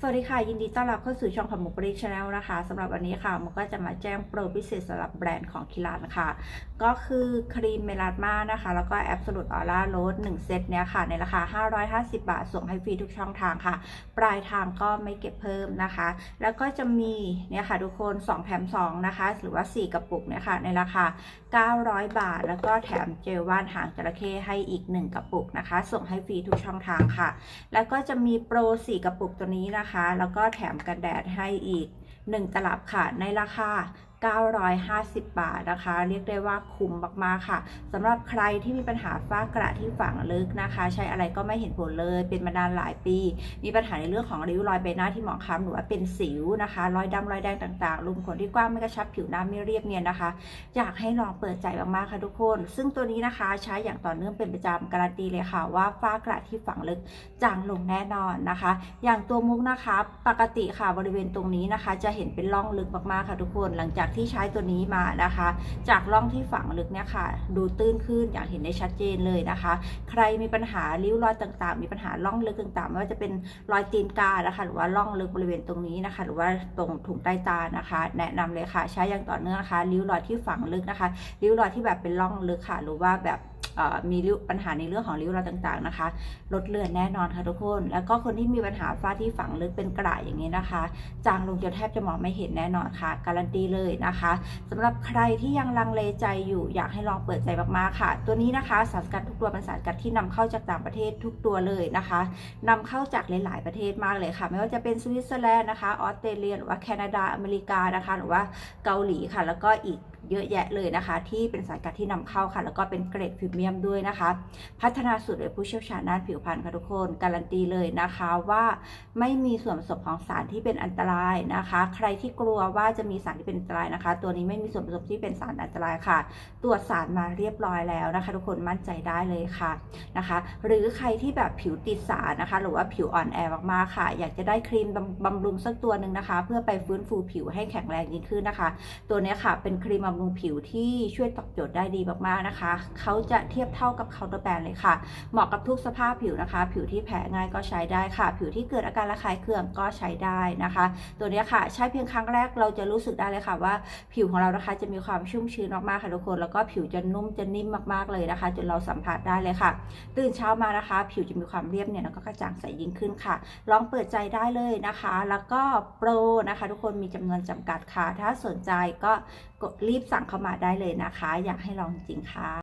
สวัสดีค่ะ ยินดีต้อนรับเข้าสู่ช่องของมุกบริชแนลนะคะสำหรับวันนี้ค่ะมุกก็จะมาแจ้งโปรพิเศษสำหรับแบรนด์ของคิลานค่ะ ก็คือครีมเมลามานะคะ แล้วก็แอบสูตออร่าโรส1เซตเนี้ยค่ะ ในราคา 550 บาท ส่งให้ฟรีทุกช่องทางค่ะ ปลายทางก็ไม่เก็บเพิ่มนะคะ แล้วก็จะมีเนี่ยค่ะทุกคน 2 แถม 2 นะคะ หรือว่า 4 กระปุกเนี่ยค่ะ ในราคา 900 บาท แล้วก็แถมเจลว่านหางจระเข้ให้อีก 1 กระปุกนะคะ ส่งให้ฟรีทุกช่องทางค่ะ แล้วก็จะมีโปร 4 กระปุกตัวนี้นะคะแล้วก็แถมกันแดดให้อีก 1 ตลับค่ะในราคา950 บาทนะคะ เรียกได้ว่าคุ้มมากๆค่ะสำหรับใครที่มีปัญหาฝ้ากระที่ฝังลึกนะคะ ใช้อะไรก็ไม่เห็นผลเลยเป็นมานานหลายปี มีปัญหาในเรื่องของริ้วรอยใบหน้าที่หมองคล้ำหรือว่าเป็นสิวนะคะ รอยดำรอยแดงต่างๆรูมขนที่กว้างไม่กระชับผิวหน้าไม่เรียบเนียนนะคะ อยากให้ลองเปิดใจมากๆค่ะทุกคน ซึ่งตัวนี้นะคะใช้อย่างต่อเนื่องเป็นประจำการันตีเลยค่ะว่าฝ้ากระที่ฝังลึกจางลงแน่นอนนะคะ อย่างตัวมุกนะคะ ปกติค่ะบริเวณตรงนี้นะคะ จะเห็นเป็นร่องลึกมากๆค่ะทุกคนหลังจากที่ใช้ตัวนี้มานะคะ จากร่องที่ฝังลึกเนี่ยค่ะ ดูตื้นขึ้นอย่างเห็นได้ชัดเจนเลยนะคะ ใครมีปัญหาริ้วรอยต่างๆ มีปัญหาร่องลึกต่างๆ ไม่ว่าจะเป็นรอยตีนกานะคะ หรือว่าร่องลึกบริเวณตรงนี้นะคะ หรือว่าตรงถุงใต้ตานะคะ แนะนำเลยค่ะ ใช้อย่างต่อเนื่องนะคะ ริ้วรอยที่ฝังลึกนะคะ ริ้วรอยที่แบบเป็นร่องลึกค่ะ หรือว่าแบบ มีปัญหาในเรื่องของริ้วรอยต่างๆนะคะ ลดเลือนแน่นอนค่ะทุกคน แล้วก็คนที่มีปัญหาฝ้าที่ฝังลึกเป็นกระอย่างนี้นะคะ จางลงจนแทบจะมองไม่เห็นแน่นอนค่ะ การันตีเลยนะคะสำหรับใครที่ยังลังเลใจอยู่อยากให้ลองเปิดใจมากๆค่ะ ตัวนี้นะคะสารสกัดทุกตัวเป็นสารสกัดที่นำเข้าจากต่างประเทศทุกตัวเลยนะคะนำเข้าจากหลายๆประเทศมากเลยค่ะ ไม่ว่าจะเป็นสวิตเซอร์แลนด์นะคะออสเตรเลียหรือว่าแคนาดาอเมริกานะคะ หรือว่าเกาหลีค่ะ แล้วก็อีก เยอะแยะเลยนะคะ ที่เป็นสารกัดที่นำเข้าค่ะ แล้วก็เป็นเกรดพรีเมียมด้วยนะคะ พัฒนาสูตรโดยผู้เชี่ยวชาญด้านผิวพรรณค่ะทุกคน การันตีเลยนะคะว่าไม่มีส่วนผสมของสารที่เป็นอันตรายนะคะ ใครที่กลัวว่าจะมีสารที่เป็นอันตรายนะคะ ตัวนี้ไม่มีส่วนผสมที่เป็นสารอันตรายค่ะ ตรวจสารมาเรียบร้อยแล้วนะคะ ทุกคนมั่นใจได้เลยค่ะนะคะ หรือใครที่แบบผิวติดสารนะคะ หรือว่าผิวอ่อนแอมากๆค่ะ อยากจะได้ครีมบำรุงสักตัวหนึ่งนะคะ เพื่อไปฟื้นฟูผิวให้แข็งแรงยิ่งขึ้นนะคะ ตัวนี้ค่ะเป็นครีมบำรุงผิวที่ช่วยตอบโจทย์ได้ดีมากๆนะคะ เขาจะเทียบเท่ากับเคาน์เตอร์แบนเลยค่ะ เหมาะกับทุกสภาพผิวนะคะ ผิวที่แพ้ง่ายก็ใช้ได้ค่ะ ผิวที่เกิดอาการระคายเคืองก็ใช้ได้นะคะ ตัวนี้ค่ะ ใช้เพียงครั้งแรกเราจะรู้สึกได้เลยค่ะว่า ผิวของเรานะคะจะมีความชุ่มชื้นมากๆค่ะทุกคน แล้วก็ผิวจะนุ่มจะนิ่มมากๆเลยนะคะ จนเราสัมผัสได้เลยค่ะ ตื่นเช้ามานะคะ ผิวจะมีความเรียบเนี่ยแล้วก็กระจ่างใสยิ่งขึ้นค่ะ ลองเปิดใจได้เลยนะคะ แล้วก็โปรนะคะ ทุกคนมีจำนวนจำกัดค่ะ ถ้าสนใจก็กดรีบสั่งเข้ามาได้เลยนะคะ อยากให้ลองจริงค่ะ